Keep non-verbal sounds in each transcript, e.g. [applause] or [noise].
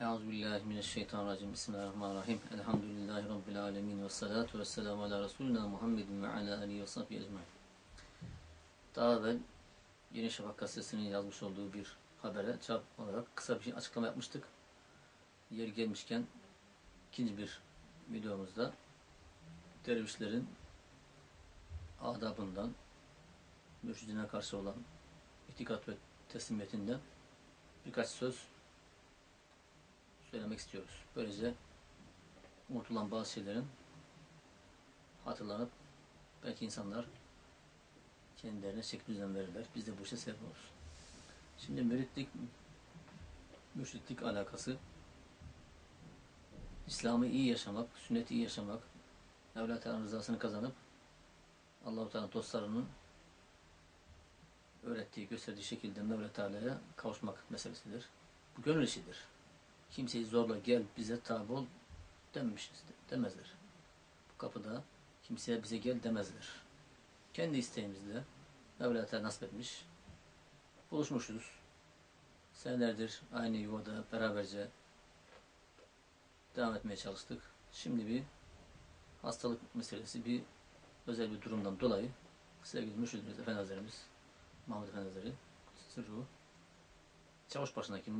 Euzubillahimineşşeytanirracim. Bismillahirrahmanirrahim. Elhamdülillahi Rabbil alemin. Ve salatu ve selamu ala Resulina Muhammedin ve ala alihi ve sahbihi ecmaîn. Daha evvel Yeni Şafak gazetesinin yazmış olduğu bir habere çarp olarak kısa bir açıklama yapmıştık. Yer gelmişken ikinci bir videomuzda dervişlerin adabından, mürşidine karşı olan itikat ve teslimiyetinden birkaç söz söylemek istiyoruz. Böylece unutulan bazı şeylerin hatırlanıp belki insanlar kendilerine şekil düzen verirler. Biz de bu işe sebep oluruz. Şimdi müritlik mürşitlik alakası İslam'ı iyi yaşamak, sünneti iyi yaşamak, Mevla rızasını kazanıp Allah-u Teala dostlarının öğrettiği, gösterdiği şekilde Mevla Teala'ya kavuşmak meselesidir. Bu gönül işidir. Kimseyi zorla gel bize tabi ol dememişiz, demezler. Bu kapıda kimseye bize gel demezler. Kendi isteğimizle Mevla Teala nasip etmiş. Buluşmuşuz. Senelerdir aynı yuvada beraberce devam etmeye çalıştık. Şimdi bir hastalık meselesi, bir özel bir durumdan dolayı sevgili mürşidimiz Efendi Hazretlerimiz Mahmud Efendi Hazretleri Sırru Çavuşbaşı'ndaki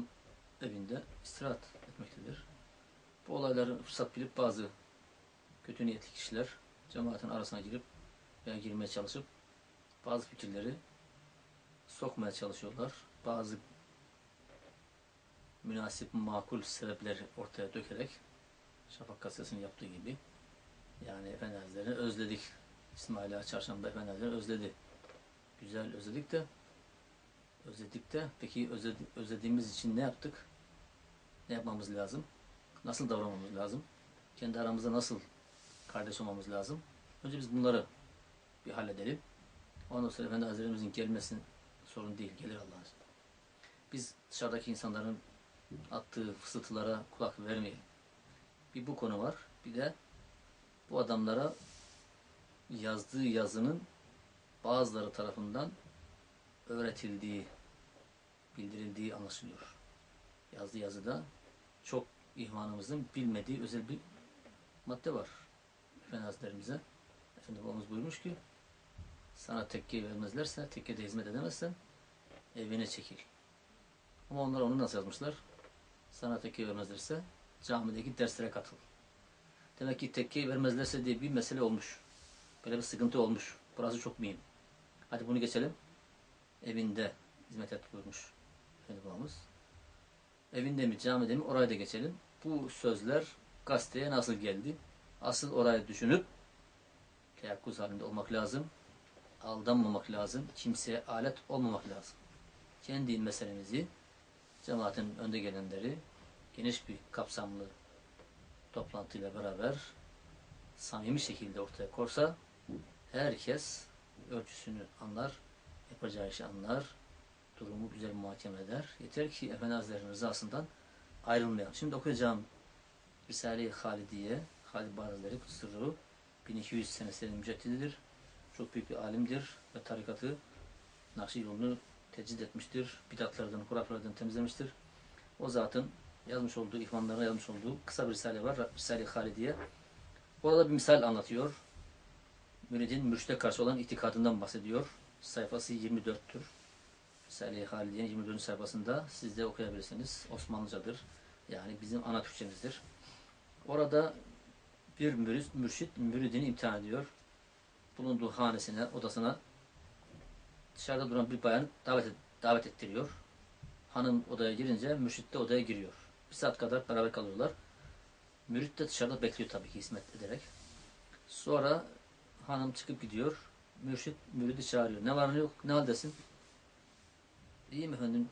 evinde istirahat etmektedir. Bu olayları fırsat bilip bazı kötü niyetli kişiler cemaatin arasına girip veya girmeye çalışıp bazı fikirleri sokmaya çalışıyorlar. Bazı münasip, makul sebepleri ortaya dökerek Şafak gazetesinin yaptığı gibi yani Efendi Hazretleri'ni özledik. İsmail Ağa Çarşamba Efendi Hazretleri özledi. Güzel özledik de özledik de peki özledi, özlediğimiz için ne yaptık? Ne yapmamız lazım? Nasıl davranmamız lazım? Kendi aramızda nasıl kardeş olmamız lazım? Önce biz bunları bir halledelim. Ondan sonra Efendi Hazretlerimizin gelmesin sorun değil. Gelir Allah'ın izniyle. Biz dışarıdaki insanların attığı fısıltılara kulak vermeyelim. Bir bu konu var. Bir de bu adamlara yazdığı yazının bazıları tarafından öğretildiği, bildirildiği anlaşılıyor. Yazdığı yazıda çok ihvanımızın bilmediği özel bir madde var. Efendi Hazretlerimize. Babamız buyurmuş ki sana tekke vermezlerse, tekkede hizmet edemezsen evine çekil. Ama onlar onu nasıl yazmışlar? Sana tekke vermezlerse camideki derslere katıl. Demek ki tekke vermezlerse diye bir mesele olmuş. Böyle bir sıkıntı olmuş. Burası çok mühim. Hadi bunu geçelim. Evinde hizmet et buyurmuş. Evinde mi, camide mi oraya da geçelim. Bu sözler gazeteye nasıl geldi? Asıl orayı düşünüp teyakkuz halinde olmak lazım. Aldanmamak lazım. Kimseye alet olmamak lazım. Kendi meselemizi cemaatin önde gelenleri geniş bir kapsamlı toplantıyla beraber samimi şekilde ortaya korsa herkes ölçüsünü anlar, yapacağı işi anlar, durumu güzel muhakeme eder. Yeter ki Efendi Hazretleri'nin rızasından ayrılmayalım. Şimdi okuyacağım Risale-i Halidiye, Halid Bazıları Kutsuru 1200 senesinin müceddididir. Çok büyük bir alimdir ve tarikatı Nakşi yolunu tecrid etmiştir. Bidatlardan, hurafelerden temizlemiştir. O zatın yazmış olduğu, ihvanlarına yazmış olduğu kısa bir risale var. Risale-i Halidiye. Orada bir misal anlatıyor. Müridin mürşide karşı olan itikadından bahsediyor. Sayfası 24'tür. Risale-i Halidiye'nin 24. sayfasında siz de okuyabilirsiniz. Osmanlıcadır. Yani bizim ana Türkçemizdir. Orada bir mürid, mürşit müridini imtihan ediyor. Bulunduğu hanesine, odasına dışarıda duran bir bayan davet, et, davet ettiriyor. Hanım odaya girince mürşit de odaya giriyor. Bir saat kadar beraber kalıyorlar. Mürit de dışarıda bekliyor tabii ki hizmet ederek. Sonra hanım çıkıp gidiyor. Mürşit müridi çağırıyor. Ne var ne yok, ne haldesin? İyiyim efendim,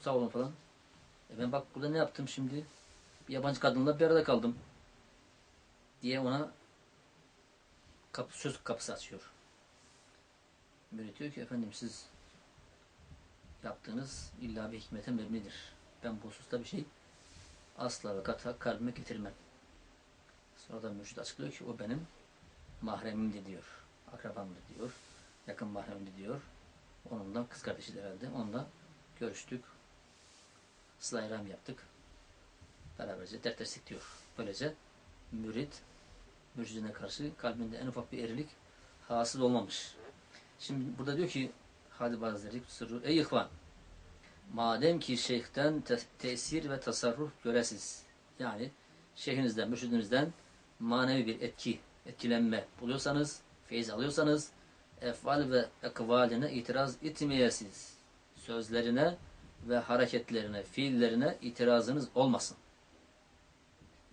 sağ olun falan. E ben bak burada ne yaptım şimdi? Bir yabancı kadınla bir arada kaldım. Diye ona kapı, söz kapısı açıyor. Mürit diyor ki efendim siz yaptığınız illa bir hikmete mebnidir. Ben bu hususta bir şey asla ve kata kalbime getirmem. Sonra da mürşid açıklıyor ki o benim mahremimdi diyor. Akrabamdı diyor. Yakın mahremimdi diyor. Onunla kız kardeşi herhalde. Onunla görüştük. Sıla-i yaptık. beraberce dertleştik diyor. Böylece mürit mürşidine karşı kalbinde en ufak bir erilik hasıl olmamış. Şimdi burada diyor ki Hadi Hazretleri sırrı ey ihvan madem ki şeyhten te- tesir ve tasarruf göresiz yani şeyhinizden, mürşidinizden manevi bir etki, etkilenme buluyorsanız, feyiz alıyorsanız efal ve ekvaline itiraz etmeyesiz. Sözlerine ve hareketlerine, fiillerine itirazınız olmasın.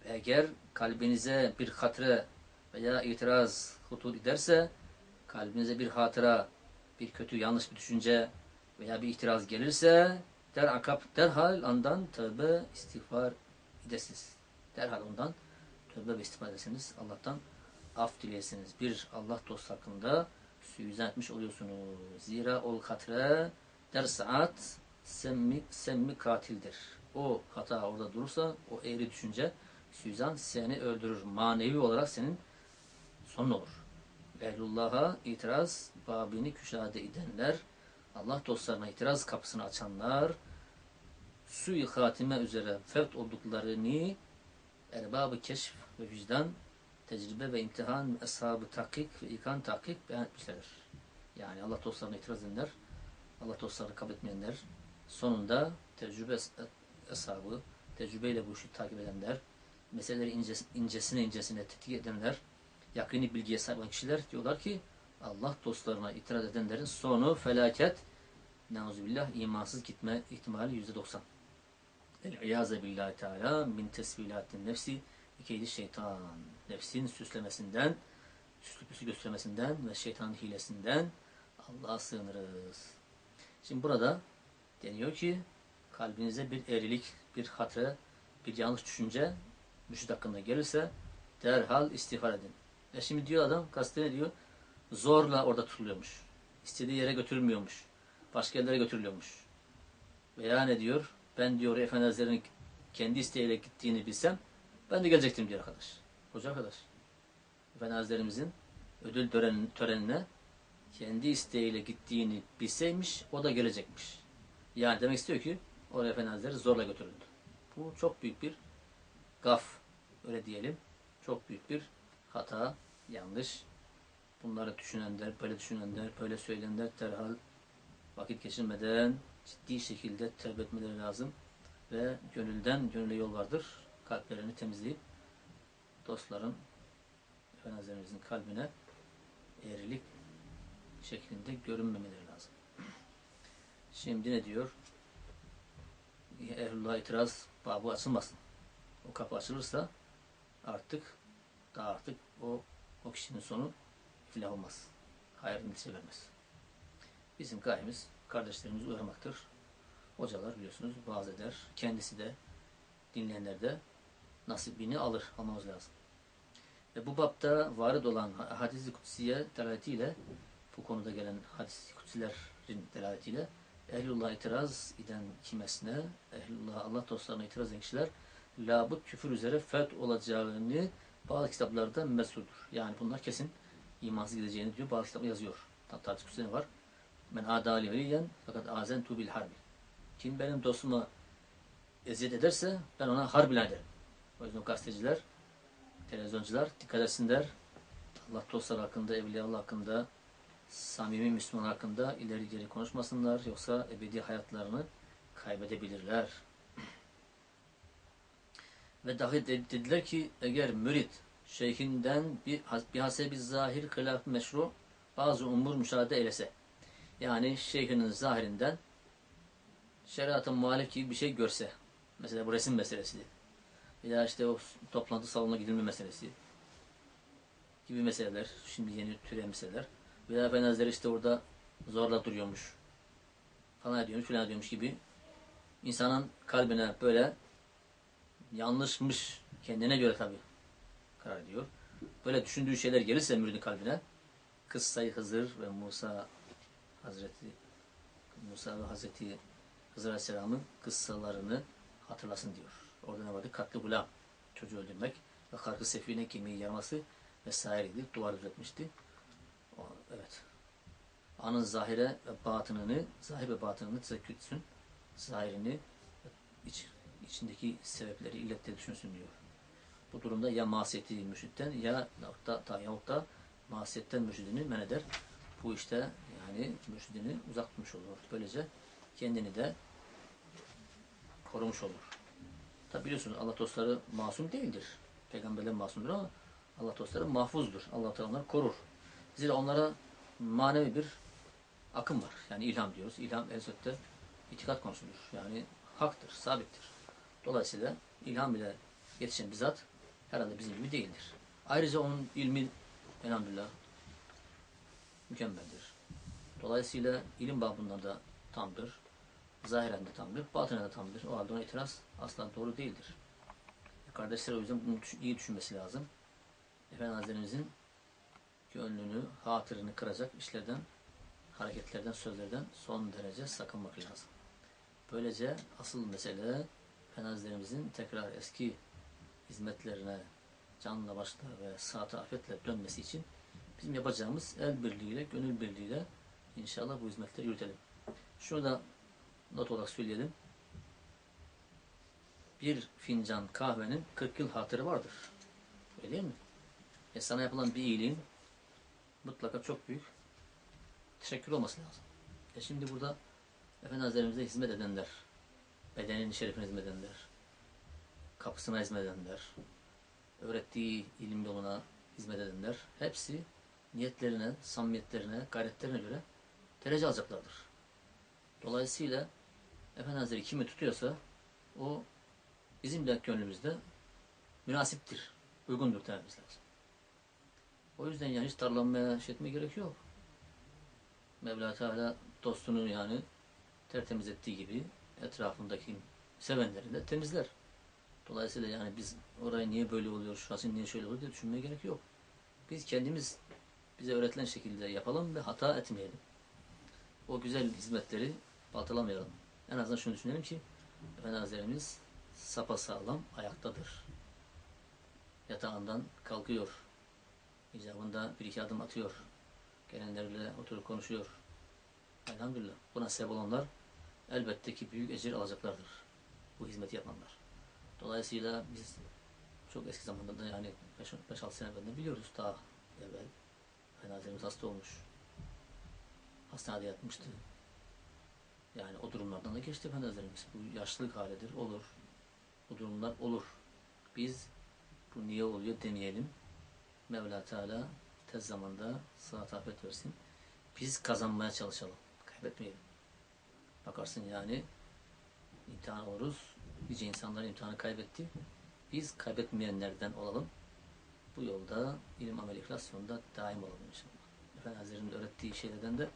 Eğer kalbinize bir hatre veya itiraz hutul ederse, kalbinize bir hatıra, bir kötü yanlış bir düşünce veya bir itiraz gelirse der akap derhal ondan tövbe istiğfar edesiniz. Derhal ondan tövbe ve istiğfar edesiniz. Allah'tan af dileyesiniz. Bir Allah dostu hakkında suizan etmiş oluyorsunuz. Zira ol hatre der saat semmi, semmi katildir. O hata orada durursa o eğri düşünce suizan seni öldürür. Manevi olarak senin sonun olur. Ehlullah'a itiraz babini küşade edenler, Allah dostlarına itiraz kapısını açanlar, sui hatime üzere fevt olduklarını erbabı keşf ve vicdan, tecrübe ve imtihan, eshabı takik ve ikan takik beyan etmişlerdir. Yani Allah dostlarına itiraz edenler, Allah dostlarını kabul etmeyenler, sonunda tecrübe eshabı, tecrübeyle bu işi takip edenler, meseleleri inces- incesine incesine tetkik edenler, yakini bilgiye sahip olan kişiler diyorlar ki Allah dostlarına itiraz edenlerin sonu felaket neuzubillah imansız gitme ihtimali yüzde doksan. El-İyaze billahi teala min tesvilatin nefsi ikeydi şeytan. Nefsin süslemesinden, süslü püslü göstermesinden ve şeytanın hilesinden Allah'a sığınırız. Şimdi burada deniyor ki kalbinize bir erilik, bir hatre, bir yanlış düşünce müşrik hakkında gelirse derhal istiğfar edin. E şimdi diyor adam, gazete ne diyor? Zorla orada tutuluyormuş. İstediği yere götürülmüyormuş. Başka yerlere götürülüyormuş. Veya ne diyor? Ben diyor Efendi kendi isteğiyle gittiğini bilsem ben de gelecektim diyor arkadaş. Hoca arkadaş. Efendi ödül tören, törenine kendi isteğiyle gittiğini bilseymiş o da gelecekmiş. Yani demek istiyor ki oraya Efendi zorla götürüldü. Bu çok büyük bir gaf. Öyle diyelim. Çok büyük bir hata, yanlış. Bunları düşünenler, böyle düşünenler, böyle söyleyenler derhal vakit geçirmeden ciddi şekilde tevbe etmeleri lazım. Ve gönülden gönüle yol vardır. Kalplerini temizleyip dostların Efendi Hazretlerimizin kalbine eğrilik şeklinde görünmemeleri lazım. Şimdi ne diyor? Ehlullah itiraz babı açılmasın. O kapı açılırsa artık daha artık o o kişinin sonu iflah olmaz. Hayır netice vermez. Bizim gayemiz kardeşlerimizi uyarmaktır. Hocalar biliyorsunuz vaaz eder. Kendisi de dinleyenler de nasibini alır. Almamız lazım. Ve bu bapta varid olan hadis-i kutsiye delaletiyle bu konuda gelen hadis-i kutsilerin delaletiyle Ehlullah itiraz eden kimesine, Ehlullah Allah dostlarına itiraz eden kişiler labut küfür üzere feth olacağını bazı kitaplarda mesuldur. Yani bunlar kesin imansız gideceğini diyor. Bazı kitaplar yazıyor. Tartış kutsine var. Men adali veliyen fakat azentu bil harbi. Kim benim dostuma eziyet ederse ben ona harb ilan ederim. O yüzden gazeteciler, televizyoncular dikkat etsinler. Allah dostları hakkında, Evliyaullah hakkında, samimi Müslüman hakkında ileri geri konuşmasınlar. Yoksa ebedi hayatlarını kaybedebilirler. [clears throat] Ve dahi de- dediler ki eğer mürit şeyhinden bir, bir hasebi zahir hilaf meşru bazı umur müşahede eylese. Yani şeyhinin zahirinden şeriatın muhalif gibi bir şey görse. Mesela bu resim meselesi. Veya işte o toplantı salonuna gidilme meselesi gibi meseleler. Şimdi yeni türeyen meseleler. Veya Efendi Hazretleri işte orada zorla duruyormuş. Falan ediyormuş, filan ediyormuş gibi. insanın kalbine böyle yanlışmış kendine göre tabi karar ediyor. Böyle düşündüğü şeyler gelirse müridin kalbine kıssayı Hızır ve Musa Hazreti Musa ve Hazreti Hızır Aleyhisselam'ın kıssalarını hatırlasın diyor. Orada ne vardı? Katlı gulam. Çocuğu öldürmek ve karkı sefine kemiği yarması vesaireydi. Duvar üretmişti. O, evet. Anın zahire ve batınını, zahir ve batınını tezekkür etsin. Zahirini, iç içindeki sebepleri, illetleri düşünsün diyor. Bu durumda ya masiyeti mürşitten ya da, da yahut da masiyetten mürşidini men eder. Bu işte yani mürşidini uzak tutmuş olur. Böylece kendini de korumuş olur. Tabi biliyorsunuz Allah dostları masum değildir. Peygamberler masumdur ama Allah dostları mahfuzdur. Allah Teala onları korur. Zira onlara manevi bir akım var. Yani ilham diyoruz. İlham elbette itikat konusudur. Yani haktır, sabittir. Dolayısıyla ilham ile yetişen bir zat herhalde bizim gibi değildir. Ayrıca onun ilmi elhamdülillah mükemmeldir. Dolayısıyla ilim babından da tamdır. Zahiren de tamdır, batinen de tamdır. O halde ona itiraz asla doğru değildir. Kardeşler o yüzden bunu iyi düşünmesi lazım. Efendi Hazretlerimizin gönlünü, hatırını kıracak işlerden, hareketlerden, sözlerden son derece sakınmak lazım. Böylece asıl mesele Efendi tekrar eski hizmetlerine canla başla ve saate afetle dönmesi için bizim yapacağımız el birliğiyle, gönül birliğiyle inşallah bu hizmetleri yürütelim. Şunu da not olarak söyleyelim. Bir fincan kahvenin 40 yıl hatırı vardır. Öyle değil mi? E sana yapılan bir iyiliğin mutlaka çok büyük teşekkür olması lazım. E şimdi burada Efendi Hazretlerimize hizmet edenler, bedenin şerefine hizmet edenler, kapısına hizmet edenler, öğrettiği ilim yoluna hizmet edenler hepsi niyetlerine, samimiyetlerine, gayretlerine göre derece alacaklardır. Dolayısıyla Efendi Hazretleri kimi tutuyorsa o bizim de gönlümüzde münasiptir, uygundur dememiz lazım. O yüzden yani hiç darlanmaya, şey etmeye gerek yok. Mevla Teala dostunu yani tertemiz ettiği gibi etrafındaki sevenleri de temizler. Dolayısıyla yani biz oraya niye böyle oluyor, şurası niye şöyle oluyor diye düşünmeye gerek yok. Biz kendimiz bize öğretilen şekilde yapalım ve hata etmeyelim. O güzel hizmetleri baltalamayalım. En azından şunu düşünelim ki Efendi Hazretlerimiz sapasağlam ayaktadır. Yatağından kalkıyor. İcabında bir iki adım atıyor. Gelenlerle oturup konuşuyor. Elhamdülillah. Buna sebep olanlar elbette ki büyük ecir alacaklardır. Bu hizmeti yapanlar. Dolayısıyla biz çok eski zamanda da yani 5-6 sene evvel biliyoruz daha evvel. Efendi Hazretlerimiz hasta olmuş. Hastanede yatmıştı. Yani o durumlardan da geçti Efendi Hazretlerimiz. Bu yaşlılık halidir, olur. Bu durumlar olur. Biz bu niye oluyor demeyelim. Mevla Teala tez zamanda sıhhat afet versin. Biz kazanmaya çalışalım. Kaybetmeyelim. Bakarsın yani imtihan oluruz. Nice insanlar imtihanı kaybetti. Biz kaybetmeyenlerden olalım. Bu yolda ilim amel ihlas yolunda daim olalım inşallah. Efendi Hazretleri'nin öğrettiği şeylerden de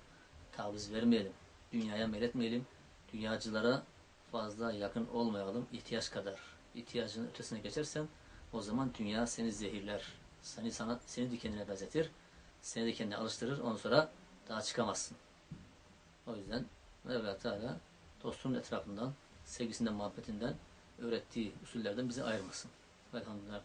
taviz vermeyelim. Dünyaya meyletmeyelim. Dünyacılara fazla yakın olmayalım. ihtiyaç kadar. İhtiyacının ötesine geçersen o zaman dünya seni zehirler. Seni sana seni de kendine benzetir. Seni de kendine alıştırır. Ondan sonra daha çıkamazsın. O yüzden Mevla Teala dostunun etrafından, sevgisinden, muhabbetinden öğrettiği usullerden bizi ayırmasın. Velhamdülillah.